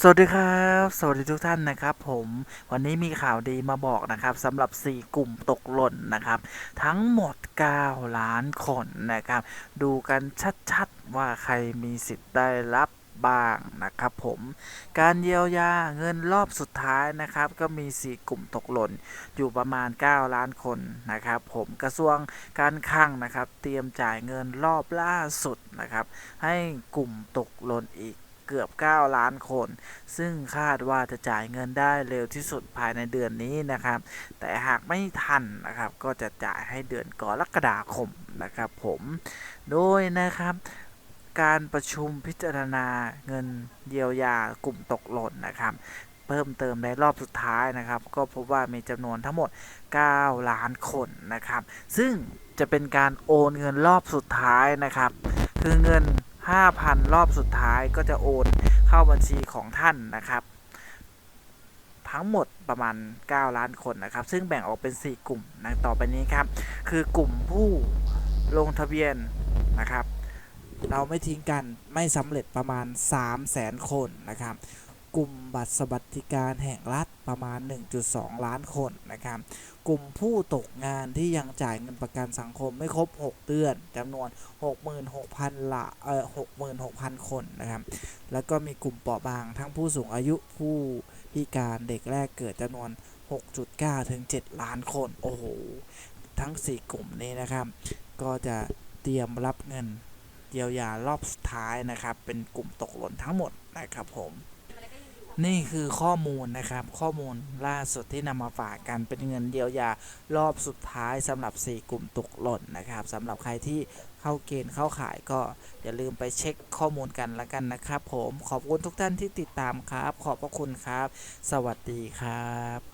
สวัสดีครับ สวัสดีทุกท่านนะครับผมวันนี้มีข่าวดีมาบอกนะครับสำหรับ 4 กลุ่มตกหล่นนะครับ ทั้งหมด 9 ล้านคนนะครับ ดูกันชัดๆ ว่าใครมีสิทธิ์ได้รับบ้างนะครับผมการเยียวยาเงินรอบสุดท้ายนะครับ ก็มี 4 กลุ่มตกหล่น อยู่ประมาณ 9 ล้านคนนะครับ ผมกระทรวงการคลังนะครับ เตรียมจ่ายเงินรอบล่าสุดนะครับ ให้กลุ่มตกหล่นอีก เกือบ 9 ล้านคน ซึ่งคาดว่าจะจ่ายเงินได้เร็วที่สุดภายในเดือนนี้นะครับ แต่หากไม่ทันนะครับ ก็จะจ่ายให้เดือนกรกฎาคมนะครับผม โดยนะครับการประชุมพิจารณาเงินเยียวยากลุ่มตกหล่นนะครับ เพิ่มเติมในรอบสุดท้ายนะครับ ก็พบว่ามีจำนวนทั้งหมด 9 ล้านคนนะครับ ซึ่งจะเป็นการโอนเงินรอบสุดท้ายนะครับ คือเงิน 5,000 รอบสุดท้ายก็จะโอนเข้าบัญชีของท่านนะครับ ทั้งหมดประมาณ 9 ล้านคนนะครับ ซึ่งแบ่งออกเป็น 4 กลุ่มนะต่อไปนี้ครับ คือกลุ่มผู้ลงทะเบียนนะครับ เราไม่ทิ้งกันไม่สำเร็จประมาณ 3 0 0แสนคนนะครับ กลุ่มบัตรสวัสดิการแห่งรัฐประมาณ 1.2 ล้านคนนะครับ กลุ่มผู้ตกงานที่ยังจ่ายเงินประกันสังคมไม่ครบ 6 เดือนจำนวน 66,000ละเอ่อ66,000 คนนะครับ แล้วก็มีกลุ่มเปราะบางทั้งผู้สูงอายุผู้พิการเด็กแรกเกิดจำนวน 6.9 ถึง 7 ล้านคน โอ้โห ทั้ง 4 กลุ่มนี้นะครับ ก็จะเตรียมรับเงินเยียวยารอบสุดท้ายนะครับ เป็นกลุ่มตกหล่นทั้งหมดนะครับผม นี่คือข้อมูลนะครับ ข้อมูลล่าสุดที่นำมาฝากกันเป็นเงินเดียวยารอบสุดท้ายสำหรับ 4 กลุ่มตกหล่นนะครับสำหรับใครที่เข้าเกณฑ์เข้าขายก็อย่าลืมไปเช็คข้อมูลกันละกันนะครับ ผมขอบคุณทุกท่านที่ติดตามครับ ขอบพระคุณครับ สวัสดีครับ